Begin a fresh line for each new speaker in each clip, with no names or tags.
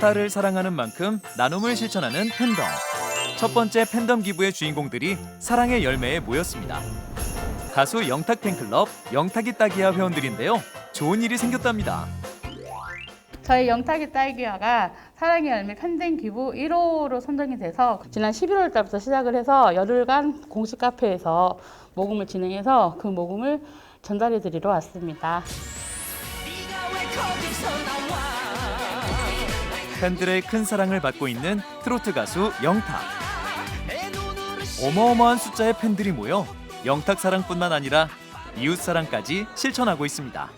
스타를 사랑하는 만큼 나눔을 실천하는 팬덤. 첫 번째 팬덤 기부의 주인공들이 사랑의 열매에 모였습니다. 가수 영탁 팬클럽 영탁이 따기야 회원들인데요. 좋은 일이 생겼답니다.
저희 영탁의 딸기야가 사랑의 열매 팬덤 기부 1호로 선정이 돼서 지난 11월 달부터 시작을 해서 열흘간 공식 카페에서 모금을 진행해서 그 모금을 전달해 드리러 왔습니다.
팬들의 큰 사랑을 받고 있는 트로트 가수 영탁. 어마어마한 숫자의 팬들이 모여 영탁 사랑뿐만 아니라 이웃 사랑까지 실천하고 있습니다.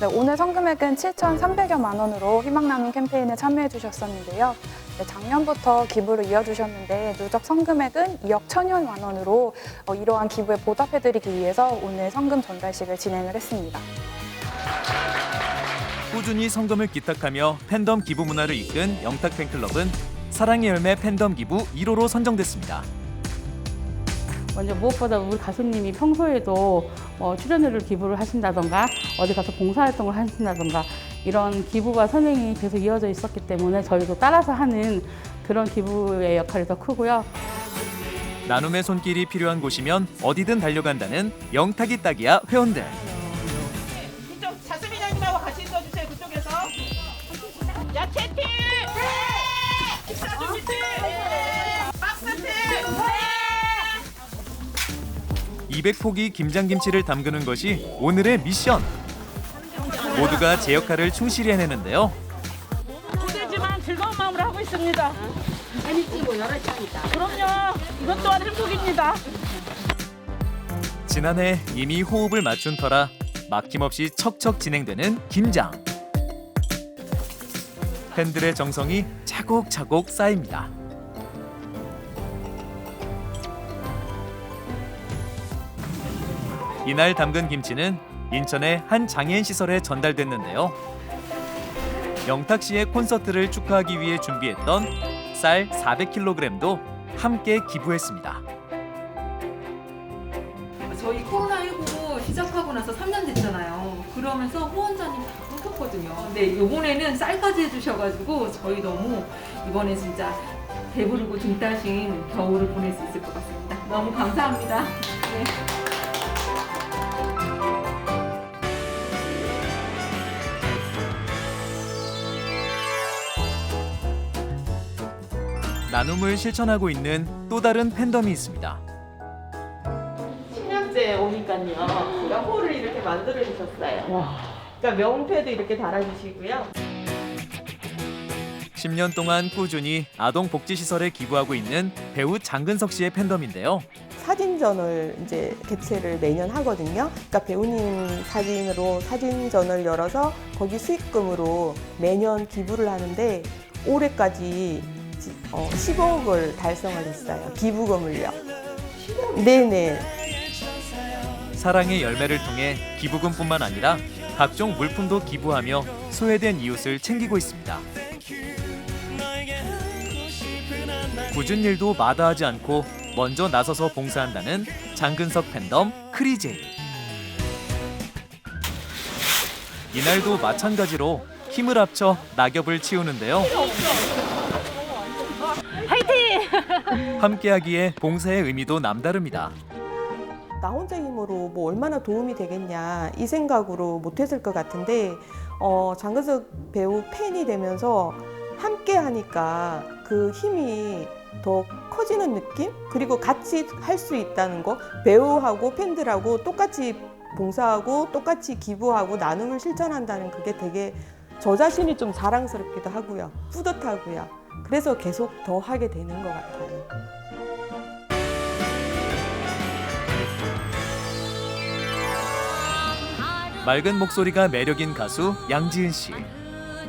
네, 오늘 성금액은 7,300여만 원으로 희망나눔 캠페인에 참여해 주셨었는데요. 네, 작년부터 기부를 이어주셨는데 누적 성금액은 2억 1천여만 원으로 어, 이러한 기부에 보답해드리기 위해서 오늘 성금 전달식을 진행을 했습니다.
꾸준히 성금을 기탁하며 팬덤 기부 문화를 이끈 영탁 팬클럽은 사랑의 열매 팬덤 기부 1호로 선정됐습니다.
먼저 무엇보다 우리 가수님이 평소에도 뭐 출연료를 기부를 하신다던가 어디 가서 봉사활동을 하신다던가 이런 기부가 선행이 계속 이어져 있었기 때문에 저희도 따라서 하는 그런 기부의 역할이 더 크고요.
나눔의 손길이 필요한 곳이면 어디든 달려간다는 영탁이 따기야 회원들. 200포기 김장김치를 담그는 것이 오늘의 미션. 모두가 제 역할을 충실히 해내는데요.
힘들지만 즐거운 마음으로 하고 있습니다 재밌지고 여러 장이다 그럼요 이것 또한 행복입니다
지난해 이미 호흡을 맞춘 터라 막힘없이 척척 진행되는 김장. 팬들의 정성이 차곡차곡 쌓입니다. 이날 담근 김치는 인천의 한 장애인 시설에 전달됐는데요. 영탁 씨의 콘서트를 축하하기 위해 준비했던 쌀 400kg도 함께 기부했습니다.
저희 코로나19 시작하고 나서 3년 됐잖아요. 그러면서 후원자님 다 끊겼거든요. 근데 요번에는 쌀까지 해주셔가지고 저희 너무 이번에 진짜 배부르고 등 따신 겨울을 보낼 수 있을 것 같습니다. 너무 감사합니다. 네.
나눔을 실천하고 있는 또 다른 팬덤이 있습니다.
10년째 오니까요. 여호를 이렇게 만들어 주셨어요. 그러니까 명패도 이렇게 달아주시고요.
10년 동안 꾸준히 아동 복지 시설에 기부하고 있는 배우 장근석 씨의 팬덤인데요.
사진전을 이제 개최를 매년 하거든요. 그러니까 배우님 사진으로 사진전을 열어서 거기 수익금으로 매년 기부를 하는데 올해까지 지- 어, 10억을 달성을 했어요. 기부금을요. 네네.
사랑의 열매를 통해 기부금뿐만 아니라 각종 물품도 기부하며 소외된 이웃을 챙기고 있습니다. 굳은 일도 마다하지 않고 먼저 나서서 봉사한다는 장근석 팬덤 크리제이. 이날도 마찬가지로 힘을 합쳐 낙엽을 치우는데요. 함께하기에 봉사의 의미도 남다릅니다.
나 혼자 힘으로 뭐 얼마나 도움이 되겠냐 이 생각으로 못했을 것 같은데 어, 장근석 배우 팬이 되면서 함께 하니까 그 힘이 더 커지는 느낌? 그리고 같이 할 수 있다는 거? 배우하고 팬들하고 똑같이 봉사하고 똑같이 기부하고 나눔을 실천한다는 그게 되게 저 자신이 좀 자랑스럽기도 하고요. 뿌듯하고요 그래서 계속 더 하게 되는 것 같아요.
맑은 목소리가 매력인 가수 양지은 씨.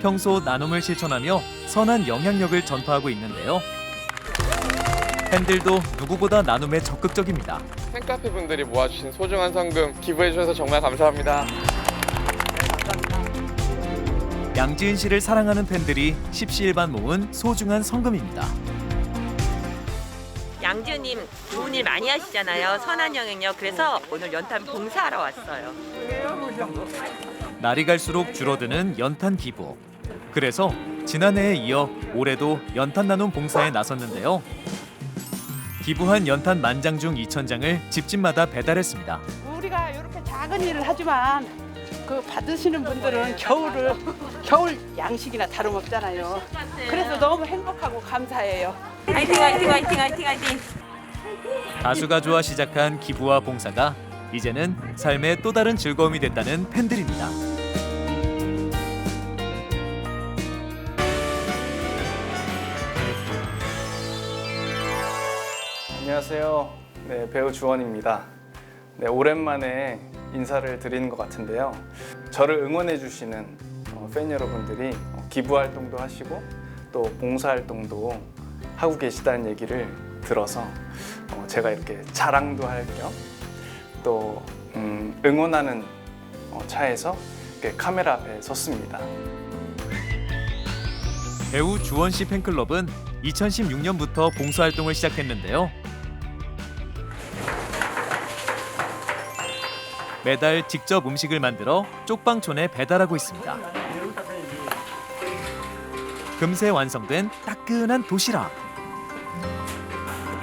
평소 나눔을 실천하며 선한 영향력을 전파하고 있는데요. 팬들도 누구보다 나눔에 적극적입니다.
팬카페 분들이 모아주신 소중한 성금 기부해 주셔서 정말 감사합니다.
양지은 씨를 사랑하는 팬들이 십시일반 모은 소중한 성금입니다.
양지은님 좋은 일 많이 하시잖아요. 선한 영향력. 그래서 오늘 연탄 봉사하러 왔어요.
날이 갈수록 줄어드는 연탄 기부. 그래서 지난해에 이어 올해도 연탄 나눔 봉사에 나섰는데요. 기부한 연탄 만장 중 2,000장을 집집마다 배달했습니다.
우리가 이렇게 작은 일을 하지만 그 받으시는 분들은 겨울을 겨울 양식이나 다름없잖아요. 그래서 너무 행복하고 감사해요.
화이팅 화이팅 화이팅 화이팅 화이팅.
가수가 좋아 시작한 기부와 봉사가 이제는 삶의 또 다른 즐거움이 됐다는 팬들입니다.
안녕하세요. 네, 배우 주원입니다. 네, 오랜만에 인사를 드리는 것 같은데요. 저를 응원해 주시는 어, 팬 여러분들이 어, 기부 활동도 하시고 또 봉사 활동도 하고 계시다는 얘기를 들어서 어, 제가 이렇게 자랑도 할 겸또 음, 응원하는 어, 차에서 카메라 앞에 섰습니다.
배우 주원 씨 팬클럽은 2016년부터 봉사활동을 시작했는데요. 매달 직접 음식을 만들어 쪽방촌에 배달하고 있습니다. 금세 완성된 따끈한 도시락.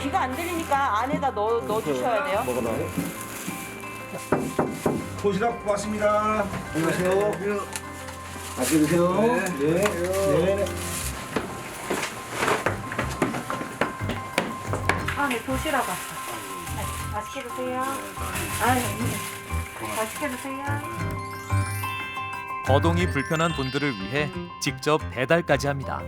귀가 안 들리니까 안에다 넣어, 넣어 주셔야 돼요.
도시락 왔습니다. 안녕하세요. 맛있게 드세요. 네. 네.
아, 네, 도시락 왔어. 네, 맛있게 드세요. 아, 네. 맛있게 드세요.
거동이 불편한 분들을 위해 직접 배달까지 합니다.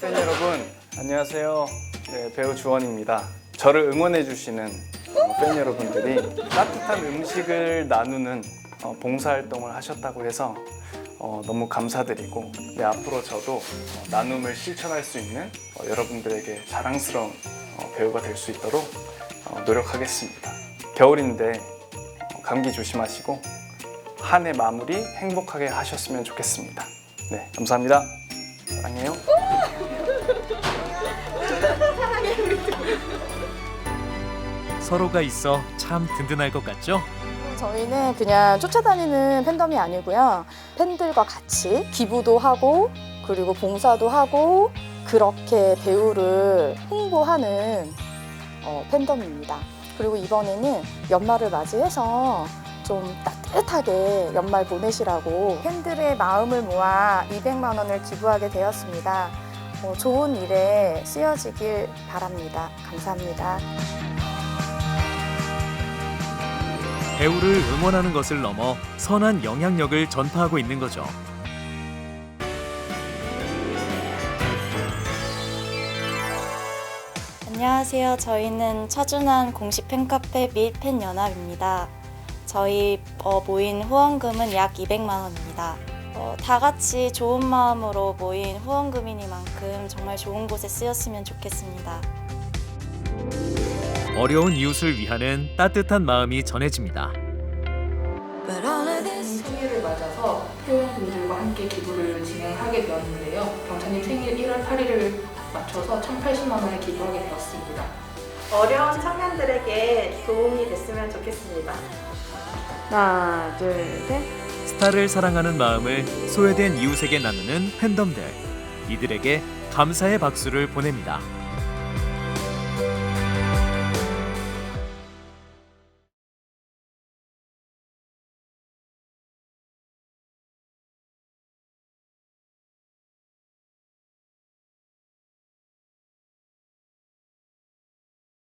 팬 여러분 안녕하세요. 네, 배우 주원입니다. 저를 응원해 주시는 어, 팬 여러분들이 따뜻한 음식을 나누는 어, 봉사활동을 하셨다고 해서 어, 너무 감사드리고 네, 앞으로 저도 어, 나눔을 실천할 수 있는 어, 여러분들에게 자랑스러운 어, 배우가 될 수 있도록 어, 노력하겠습니다. 겨울인데 어, 감기 조심하시고 한 해 마무리 행복하게 하셨으면 좋겠습니다. 네, 감사합니다. 사랑해요.
서로가 있어 참 든든할 것 같죠?
저희는 그냥 쫓아다니는 팬덤이 아니고요. 팬들과 같이 기부도 하고 그리고 봉사도 하고 그렇게 배우를 홍보하는 어, 팬덤입니다. 그리고 이번에는 연말을 맞이해서 좀 따뜻하게 연말 보내시라고 팬들의 마음을 모아 200만 원을 기부하게 되었습니다. 어, 좋은 일에 쓰여지길 바랍니다. 감사합니다.
배우를 응원하는 것을 넘어 선한 영향력을 전파하고 있는 거죠.
안녕하세요. 저희는 차준환 공식 팬카페 및 팬연합입니다. 저희 어, 모인 후원금은 약 200만 원입니다. 어, 다 같이 좋은 마음으로 모인 후원금이니만큼 정말 좋은 곳에 쓰였으면 좋겠습니다.
어려운 이웃을 위하는 따뜻한 마음이 전해집니다.
생일을 맞아서 회원분들과 함께 기부를 진행하게 되었는데요. 경차님 생일 1월 8일을 맞춰서 1,080만 원을 기부하게 되었습니다.
어려운 청년들에게 도움이 됐으면 좋겠습니다.
하나, 둘, 셋.
스타를 사랑하는 마음을 소외된 이웃에게 나누는 팬덤들. 이들에게 감사의 박수를 보냅니다.